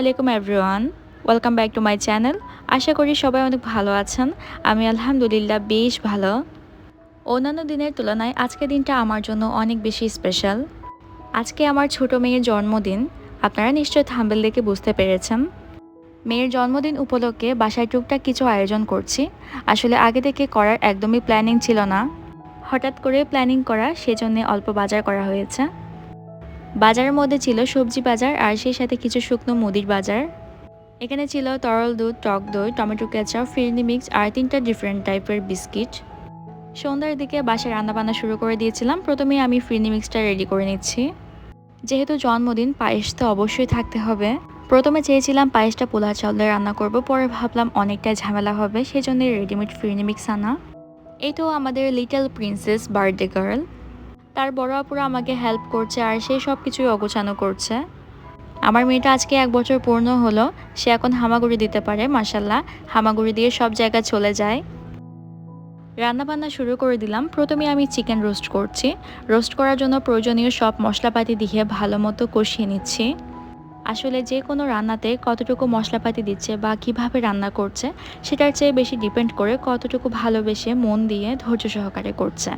আলাইকুম everyone welcome back to my channel আশা করি সবাই অনেক ভালো আছেন। আমি আলহামদুলিল্লাহ বেশ ভালো। অন্যান্য দিনের তুলনায় আজকে দিনটা আমার জন্য অনেক বেশি স্পেশাল আজকে আমার ছোট মেয়ের জন্মদিন। আপনারা নিশ্চয়ই থাম্বেল দেখে বুঝতে পেরেছেন। মেয়ের জন্মদিন উপলক্ষে বাসায় টুকটাক কিছু আয়োজন করছি। আসলে আগে থেকে করার একদমই প্ল্যানিং ছিল না। হঠাৎ করে প্ল্যানিং করা, সেজন্য অল্প বাজার করা হয়েছে। বাজারের মধ্যে ছিল সবজি বাজার আর সেই সাথে কিছু শুকনো মুদির বাজার। এখানে ছিল তরল দুধ, টক দই, টমেটো কেচাপ, ফিরনি মিক্স আর তিনটা ডিফারেন্ট টাইপের বিস্কিট সন্ধ্যার দিকে বাসায় রান্নাবান্না শুরু করে দিয়েছিলাম। প্রথমে আমি ফিরনি মিক্সটা রেডি করে নিচ্ছি। যেহেতু জন্মদিন, পায়েস তো অবশ্যই থাকতে হবে। প্রথমে চেয়েছিলাম পায়েসটা পোলা দিয়ে রান্না করব, পরে ভাবলাম অনেকটাই ঝামেলা হবে সেই জন্য রেডিমেড ফিরনি মিক্স আনা। এই তো আমাদের লিটল প্রিন্সেস বার্থডে গার্ল তার বড় আপুরা আমাকে হেল্প করছে আর সেই সব কিছুই অগোছানো করছে। আমার মেয়েটা আজকে এক বছর পূর্ণ হলো, সে এখন হামাগুড়ি দিতে পারে মাসাল্লাহ হামাগুড়ি দিয়ে সব জায়গায় চলে যায়। রান্নাবান্না শুরু করে দিলাম। প্রথমে আমি চিকেন রোস্ট করছি। রোস্ট করার জন্য প্রয়োজনীয় সব মশলাপাতি দিয়ে ভালো মতো কষিয়ে নিচ্ছি। আসলে যে কোনো রান্নাতে কতটুকু মশলাপাতি দিচ্ছে বা কীভাবে রান্না করছে, সেটার চেয়ে বেশি ডিপেন্ড করে কতটুকু ভালোবেসে মন দিয়ে ধৈর্য সহকারে করছে।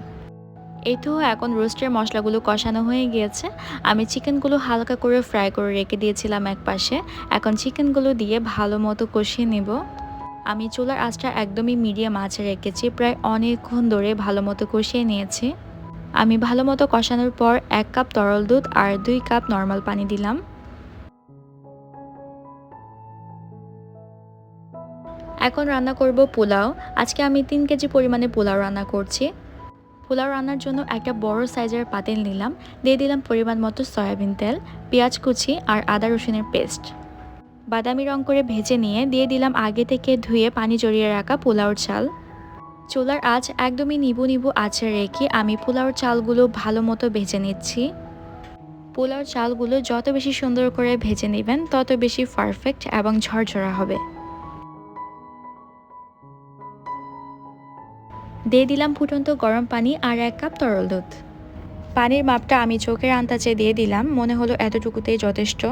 এই তো এখন রোস্টের মশলাগুলো কষানো হয়ে গিয়েছে। আমি চিকেনগুলো হালকা করে ফ্রাই করে রেখে দিয়েছিলাম এক পাশে এখন চিকেনগুলো দিয়ে ভালো মতো কষিয়ে নেব। আমি চুলার আঁচটা একদমই মিডিয়াম আঁচে রেখেছি, প্রায় অনেকক্ষণ ধরে ভালো মতো কষিয়ে নিয়েছি। আমি ভালো মতো কষানোর পর এক কাপ তরল দুধ আর দুই কাপ নর্মাল পানি দিলাম। এখন রান্না করব পোলাও। আজকে আমি তিন কেজি পরিমাণে পোলাও রান্না করছি। পোলাও রান্নার জন্য একটা বড় সাইজের পাতিল নিলাম। দিয়ে দিলাম পরিমাণ মতো সয়াবিন তেল, পেঁয়াজ কুচি আর আদা রসুনের পেস্ট। বাদামি রং করে ভেজে নিয়ে দিয়ে দিলাম আগে থেকে ধুয়ে পানি জড়িয়ে রাখা পোলাওর চাল। চুলার আঁচ একদমই নিবু নিবু আঁচে রেখে আমি পোলাওর চালগুলো ভালো মতো ভেজে নিচ্ছি। পোলাওর চালগুলো যত বেশি সুন্দর করে ভেজে নেবেন, তত বেশি পারফেক্ট এবং ঝরঝরা হবে। দিয়ে দিলাম ফুটন্ত গরম পানি আর এক কাপ তরল দুধ। পানির মাপটা আমি চোখের আন্দাজে দিয়ে দিলাম, মনে হলো এতটুকুতেই যথেষ্ট।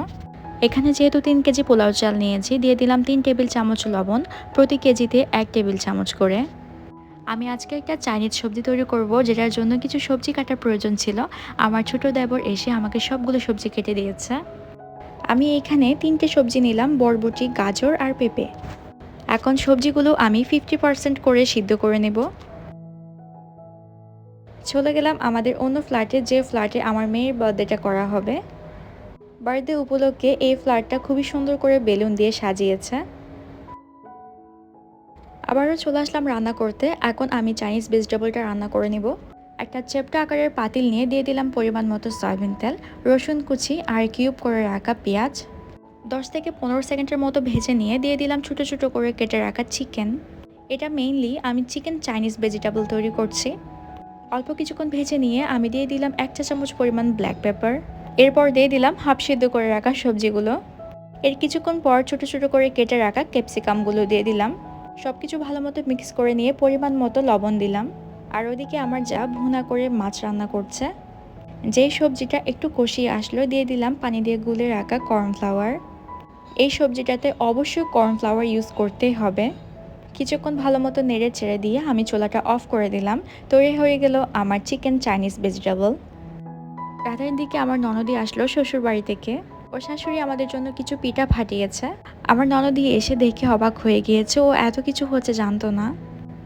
এখানে যেহেতু তিন কেজি পোলাও চাল নিয়েছি, দিয়ে দিলাম তিন টেবিল চামচ লবণ, প্রতি কেজিতে এক টেবিল চামচ করে। আমি আজকে একটা চাইনিজ সবজি তৈরি করব, যেটার জন্য কিছু সবজি কাটার প্রয়োজন ছিল। আমার ছোট দেবর এসে আমাকে সবগুলো সবজি কেটে দিয়েছে। আমি এখানে তিনটে সবজি নিলাম, বরবটি, গাজর আর পেঁপে। এখন সবজিগুলো আমি ফিফটি পার্সেন্ট করে সিদ্ধ করে নেব। চলে গেলাম আমাদের অন্য ফ্ল্যাটে, যে ফ্ল্যাটে আমার মেয়ের বার্থডেটা করা হবে। বার্থডে উপলক্ষে এই ফ্ল্যাটটা খুবই সুন্দর করে বেলুন দিয়ে সাজিয়েছে। আবারও চলে আসলাম রান্না করতে। এখন আমি চাইনিজ ভেজিটেবলটা রান্না করে নিব। একটা চেপটা আকারের পাতিল নিয়ে দিয়ে দিলাম পরিমাণ মতো সয়াবিন তেল, রসুন কুচি আর কিউব করে রাখা পেঁয়াজ। দশ থেকে পনেরো সেকেন্ডের মতো ভেজে নিয়ে দিয়ে দিলাম ছোটো ছোটো করে কেটে রাখা চিকেন। এটা মেইনলি আমি চিকেন চাইনিজ ভেজিটেবল তৈরি করছি। অল্প কিছুক্ষণ ভেজে নিয়ে আমি দিয়ে দিলাম এক চা চামচ পরিমাণ ব্ল্যাক পেপার এরপর দিয়ে দিলাম হাফ সিদ্ধ করে রাখা সবজিগুলো। এর কিছুক্ষণ পর ছোট ছোট করে কেটে রাখা ক্যাপসিকামগুলো দিয়ে দিলাম। সব কিছু ভালো মতো মিক্স করে নিয়ে পরিমাণ মতো লবণ দিলাম। আর ওদিকে আমার যা ভুনা করে মাছ রান্না করছে, যেই সবজিটা একটু কষিয়ে আসলো দিয়ে দিলাম পানি দিয়ে গুলে রাখা কর্নফ্লাওয়ার এই সবজিটাতে অবশ্যই কর্নফ্লাওয়ার ইউজ করতেই হবে। কিছুক্ষণ ভালো মতো নেড়ে ছেড়ে দিয়ে আমি চোলাটা অফ করে দিলাম। তৈরি হয়ে গেল আমার চিকেন চাইনিজ ভেজিটেবল। রাতের দিকে আমার ননদি আসলো শ্বশুর বাড়ি থেকে। ও শাশুড়ি আমাদের জন্য কিছু পিঠা ফাটিয়েছে। আমার ননদি এসে দেখে অবাক হয়ে গিয়েছে, ও এত কিছু হচ্ছে জানতো না।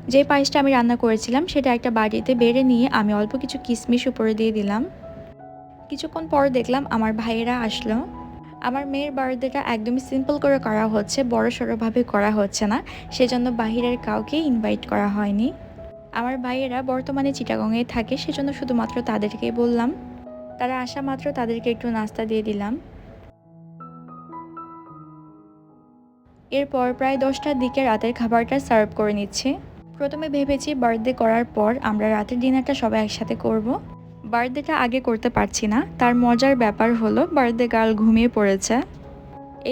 যে পায়েসটা আমি রান্না করেছিলাম, সেটা একটা বাড়িতে বেড়ে নিয়ে আমি অল্প কিছু কিশমিশ উপরে দিয়ে দিলাম। কিছুক্ষণ পর দেখলাম আমার ভাইয়েরা আসলো। আমার মেয়ের বার্থডেটা একদমই সিম্পল করে করা হচ্ছে, বড় সড়োভাবে করা হচ্ছে না। সেজন্য বাহিরের কাউকে ইনভাইট করা হয়নি। আমার ভাইয়েরা বর্তমানে চিটাগংয়ে থাকে, সেজন্য শুধুমাত্র তাদেরকেই বললাম। তারা আসা মাত্র তাদেরকে একটু নাস্তা দিয়ে দিলাম। এরপর প্রায় দশটার দিকে রাতের খাবারটা সার্ভ করে নিচ্ছি। প্রথমে ভেবেছি বার্থডে করার পর আমরা রাতের ডিনারটা সবাই একসাথে করব। বার্থডেটা আগে করতে পারছি না। তার মজার ব্যাপার হলো, বার্থডে গার্ল ঘুমিয়ে পড়েছে।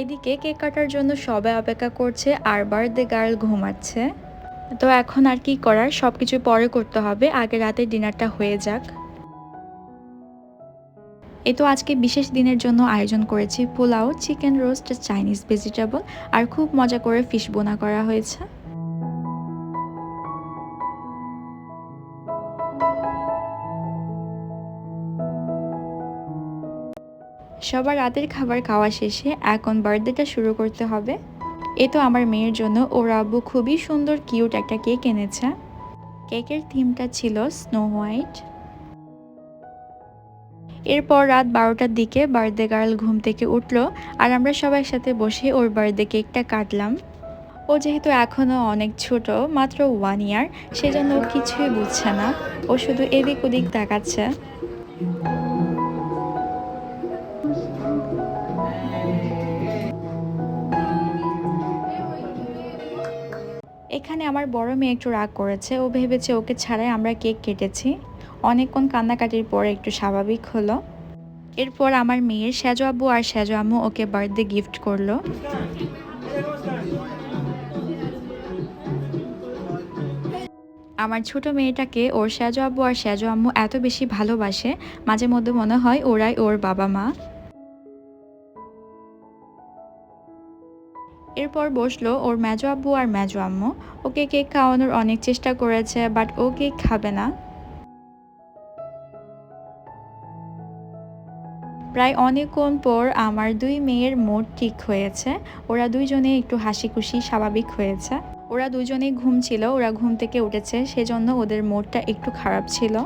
এদিকে কেক কাটার জন্য সবাই অপেক্ষা করছে, আর বার্থডে গার্ল ঘুমাচ্ছে। তো এখন আর কি করার সব কিছু পরে করতে হবে। আগে রাতে ডিনারটা হয়ে যাক। এ তো আজকে বিশেষ দিনের জন্য আয়োজন করেছি, pulao, chicken roast, Chinese vegetable, আর খুব মজা করে ফিশ বোনা করা হয়েছে। সবার রাতের খাবার খাওয়া শেষে এখন বার্থডেটা শুরু করতে হবে। এ তো আমার মেয়ের জন্য ওর আব্বু খুবই সুন্দর, কিউট একটা কেক এনেছে। কেকের থিমটা ছিল স্নো হোয়াইট এরপর রাত বারোটার দিকে বার্থডে গার্ল ঘুম থেকে উঠল আর আমরা সবাই সাথে বসে ওর বার্থডে কেকটা কাটলাম। ও যেহেতু এখনও অনেক ছোট, মাত্র ওয়ান ইয়ার সেজন্য ও কিছুই বুঝছে না। ও শুধু এদিক ওদিক তাকাচ্ছে। এখানে আমার বড় মেয়ে একটু রাগ করেছে। ও ভেবেছে ওকে ছাড়াই আমরা কেক কেটেছি। অনেকক্ষণ কান্নাকাটির পর একটু স্বাভাবিক হলো। এরপর আমার মেয়ের সেজো আব্বু আর সেজো আম্মু ওকে বার্থডে গিফট করল। আমার ছোট মেয়েটাকে ওর সেজো আব্বু আর সেজো আম্মু এত বেশি ভালোবাসে, মাঝে মধ্যে মনে হয় ওরাই ওর বাবা মা। এরপর বসল ওর মেজো আব্বু আর মেজো আম্মু। ওকে কেক খাওয়ানোর অনেক চেষ্টা করেছে, বাট ও কেক খাবে না। প্রায় অনেকক্ষণ পর আমার দুই মেয়ের মোড ঠিক হয়েছে। ওরা দুইজনে একটু হাসি খুশি স্বাভাবিক হয়েছে। ওরা দুজনেই ঘুম ছিল, ওরা ঘুম থেকে উঠেছে, সেজন্য ওদের মোডটা একটু খারাপ ছিল।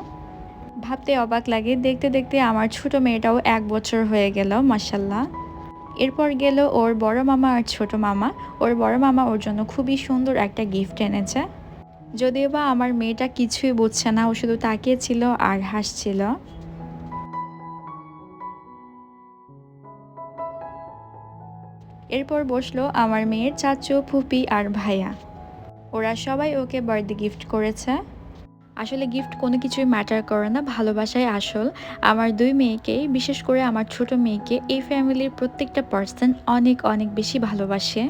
ভাবতে অবাক লাগে, দেখতে দেখতে আমার ছোট মেয়েটাও এক বছর হয়ে গেল মাসাল্লাহ এরপর গেল ওর বড় মামা আর ছোট মামা। ওর বড় মামা ওর জন্য খুবই সুন্দর একটা গিফট এনেছে। যদিও বা আমার মেয়েটা কিছুই বুঝছে না, ও শুধু তাকিয়েছিল আর হাসছিল। এরপর বসল আমার মেয়ের চাচু, ফুপি আর ভাইয়া। ওরা সবাই ওকে বার্থডে গিফট করেছে। আসলে গিফট কোনো কিছুই ম্যাটার করে না ভালোবাসায় আসল। আমার দুই মেয়েকেই বিশেষ করে আমার ছোট মেয়েকে, এই ফ্যামিলির প্রত্যেকটা পার্সন অনেক অনেক বেশি ভালোবাসে।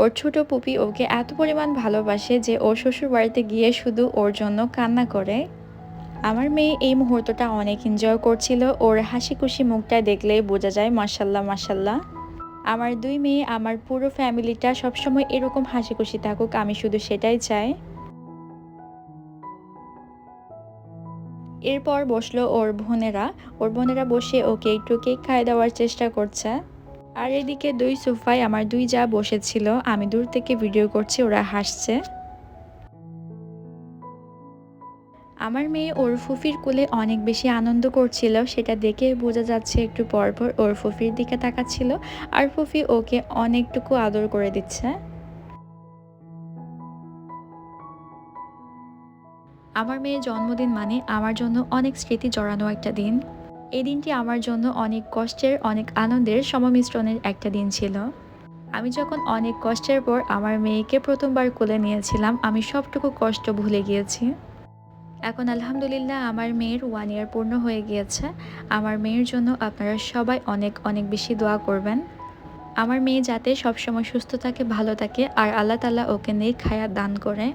ওর ছোট পুপি ওকে এত পরিমাণ ভালোবাসে যে ওর শ্বশুর বাড়িতে গিয়ে শুধু ওর জন্য কান্না করে। আমার মেয়ে এই মুহূর্তটা অনেক এনজয় করছিল। ওর হাসি খুশি মুখটা দেখলেই বোঝা যায় মাসাল্লাহ মাসাল্লাহ আমার দুই মেয়ে, আমার পুরো ফ্যামিলিটা সবসময় এরকম হাসি খুশি থাকুক, আমি শুধু সেটাই চাই। এরপর বসল ওর বোনেরা। ওর বোনেরা বসে ওকে একটু কেক খাইয়ে দেওয়ার চেষ্টা করছে। আর এদিকে দুই সোফায় আমার দুই যা বসেছিল, আমি দূর থেকে ভিডিও করছি, ওরা হাসছে। আমার মেয়ে ওর ফুফির কোলে অনেক বেশি আনন্দ করছিল, সেটা দেখে বোঝা যাচ্ছে একটু পরপর ওর ফুফির দিকে তাকাচ্ছিল, আর ফুফি ওকে অনেকটুকু আদর করে দিচ্ছে। আমার মেয়ের জন্মদিন মানে আমার জন্য অনেক স্মৃতি জড়ানো একটা দিন। এই দিনটি আমার জন্য অনেক কষ্টের, অনেক আনন্দের সমমিশ্রণের একটা দিন ছিল। আমি যখন অনেক কষ্টের পর আমার মেয়েকে প্রথমবার কোলে নিয়েছিলাম, আমি সবটুকু কষ্ট ভুলে গিয়েছি। এখন আলহামদুলিল্লাহ আমার মেয়ের ওয়ান ইয়ার পূর্ণ হয়ে গিয়েছে। আমার মেয়ের জন্য আপনারা সবাই অনেক অনেক বেশি দোয়া করবেন। আমার মেয়ে যাতে সবসময় সুস্থ থাকে, ভালো থাকে, আর আল্লাহ তালা ওকে নেক খায়া দান করে।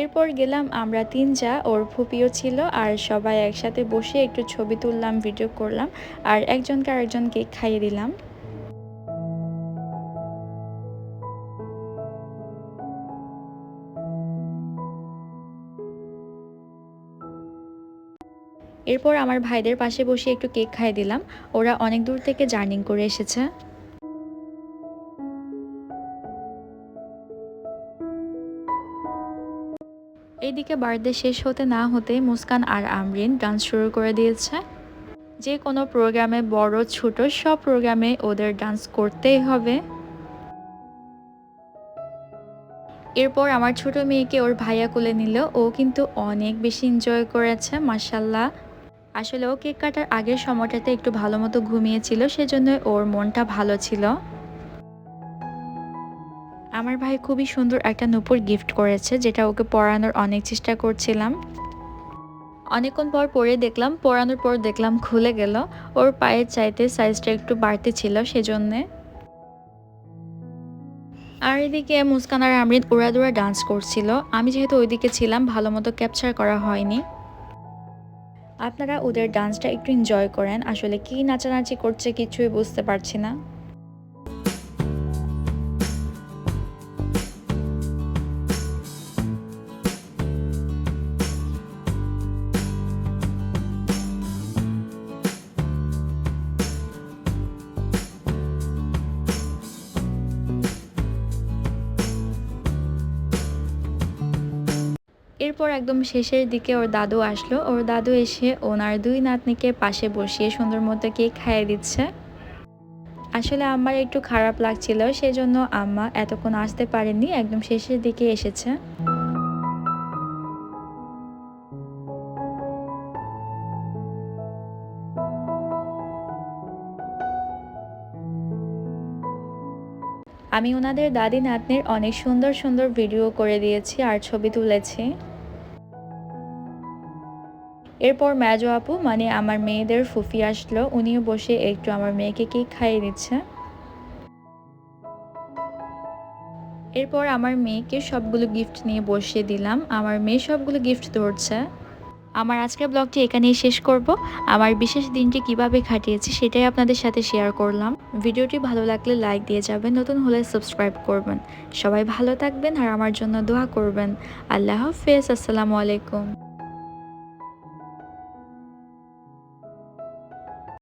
এরপর গেলাম, আমরা তিন যা, ওর ফুপিও ছিল, আর সবাই একসাথে বসে একটু ছবি তুললাম ভিডিও করলাম, আর একজনকে আরেকজনকে খাইয়ে দিলাম। এরপর আমার ভাইদের পাশে বসে একটু কেক খাইয়ে দিলাম, ওরা অনেক দূর থেকে জার্নিং করে এসেছে। এইদিকে বার্থডে শেষ হতে না হতে মুস্কান আর আমরিন ডান্স শুরু করে দিয়েছে। যে কোনো প্রোগ্রামে বড়, ছোট সব প্রোগ্রামে ওদের ডান্স করতেই হবে। এরপর আমার ছোট মেয়েকে ওর ভাইয়া কোলে নিল। ও কিন্তু অনেক বেশি এনজয় করেছে মাসাল্লাহ আসলে ও কেক কাটার আগের সময়টাতে একটু ভালো মতো ঘুমিয়েছিল সেজন্য ওর মনটা ভালো ছিল। আমার ভাই খুবই সুন্দর একটা নূপুর গিফট করেছে, যেটা ওকে পরানোর অনেক চেষ্টা করছিলাম। অনেকক্ষণ পর পরে দেখলাম, পরানোর পর দেখলাম খুলে গেল। ওর পায়ের চাইতে সাইজটা একটু বাড়তে ছিল সেজন্যে। আর এদিকে মুস্কান আর আমৃত উড়াদুরা ডান্স করছিল। আমি যেহেতু ওইদিকে ছিলাম, ভালো মতো ক্যাপচার করা হয়নি। আপনারা ওদের ডান্সটা একটু এনজয় করেন। আসলে কি নাচানাচি করছে কিছুই বুঝতে পারছি না। এরপর একদম শেষের দিকে ওর দাদু আসলো। ওর দাদু এসে ওনার দুই নাতনিকে পাশে বসিয়ে সুন্দর মতো কেক খাইয়ে দিচ্ছে। আসলে আমার একটু খারাপ লাগছিল, সেজন্য আম্মা এতক্ষণ আসতে পারেননি, একদম শেষের দিকে এসেছে। আমি ওনাদের দাদি নাতনির অনেক সুন্দর সুন্দর ভিডিও করে দিয়েছি আর ছবি তুলেছি। এরপর মেজো আপু মানে আমার মেয়েদের ফুফি আসলো, উনিও বসে একটু আমার মেয়েকে কেক খাইয়ে দিচ্ছে। এরপর আমার মেয়েকে সবগুলো গিফট নিয়ে বসিয়ে দিলাম। আমার মেয়ে সবগুলো গিফট ধরছে। আমার আজকের ব্লগটি এখানেই শেষ করব। আমার বিশেষ দিনটি কীভাবে কাটিয়েছি সেটাই আপনাদের সাথে শেয়ার করলাম। ভিডিওটি ভালো লাগলে লাইক দিয়ে যাবেন, নতুন হলে সাবস্ক্রাইব করবেন। সবাই ভালো থাকবেন আর আমার জন্য দোয়া করবেন। আল্লাহ হাফেজ, আসসালামু আলাইকুম।